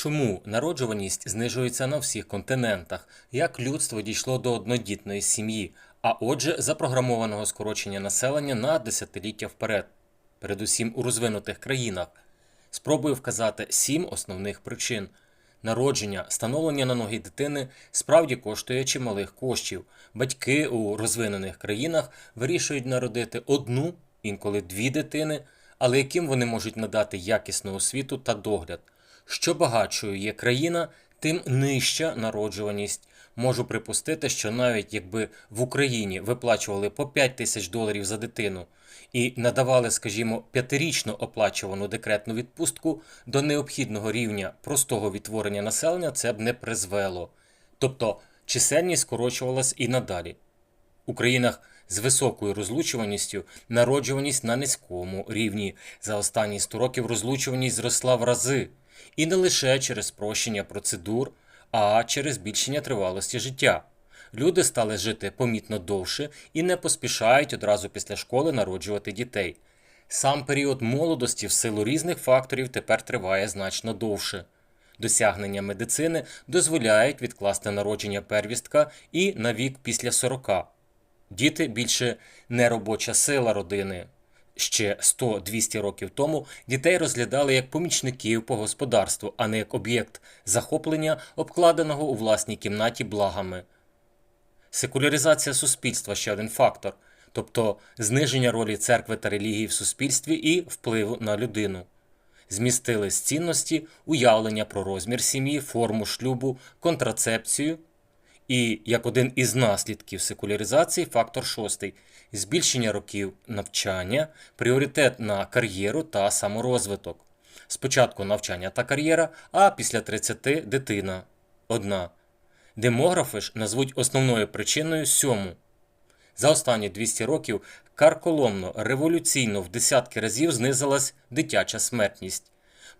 Чому народжуваність знижується на всіх континентах? Як людство дійшло до однодітної сім'ї, а отже, запрограмованого скорочення населення на десятиліття вперед, передусім у розвинутих країнах? Спробую вказати сім основних причин. Народження, становлення на ноги дитини справді коштує чималих коштів. Батьки у розвинених країнах вирішують народити одну, інколи дві дитини, але яким вони можуть надати якісну освіту та догляд. Що багатшою є країна, тим нижча народжуваність. Можу припустити, що навіть якби в Україні виплачували по 5 тисяч доларів за дитину і надавали, скажімо, п'ятирічно оплачувану декретну відпустку до необхідного рівня простого відтворення населення, це б не призвело. Тобто чисельність скорочувалась і надалі. У країнах з високою розлучуваністю народжуваність на низькому рівні. За останні 100 років розлучуваність зросла в рази. І не лише через спрощення процедур, а через збільшення тривалості життя. Люди стали жити помітно довше і не поспішають одразу після школи народжувати дітей. Сам період молодості в силу різних факторів тепер триває значно довше. Досягнення медицини дозволяють відкласти народження первістка і на вік після 40. Діти більше не робоча сила родини. Ще 100-200 років тому дітей розглядали як помічників по господарству, а не як об'єкт захоплення, обкладеного у власній кімнаті благами. Секуляризація суспільства ще один фактор, тобто зниження ролі церкви та релігії в суспільстві і впливу на людину. Змістили з цінності уявлення про розмір сім'ї, форму шлюбу, контрацепцію. І як один із наслідків секуляризації, фактор шостий збільшення років навчання, пріоритет на кар'єру та саморозвиток. Спочатку навчання та кар'єра, а після 30 дитина одна. Демографи ж назвуть основною причиною сьому. За останні 200 років карколомно, революційно в десятки разів знизилась дитяча смертність.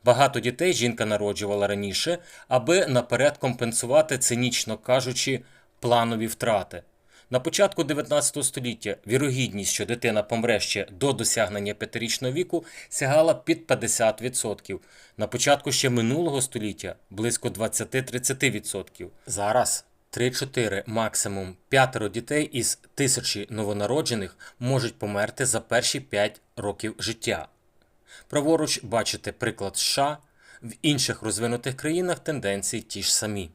Багато дітей жінка народжувала раніше, аби наперед компенсувати, цинічно кажучи, планові втрати. На початку 19 століття вірогідність, що дитина помре ще до досягнення п'ятирічного віку, сягала під 50%. На початку ще минулого століття близько 20-30%. Зараз 3-4, максимум 5 дітей із тисячі новонароджених можуть померти за перші 5 років життя. Праворуч бачите приклад США, в інших розвинутих країнах тенденції ті ж самі.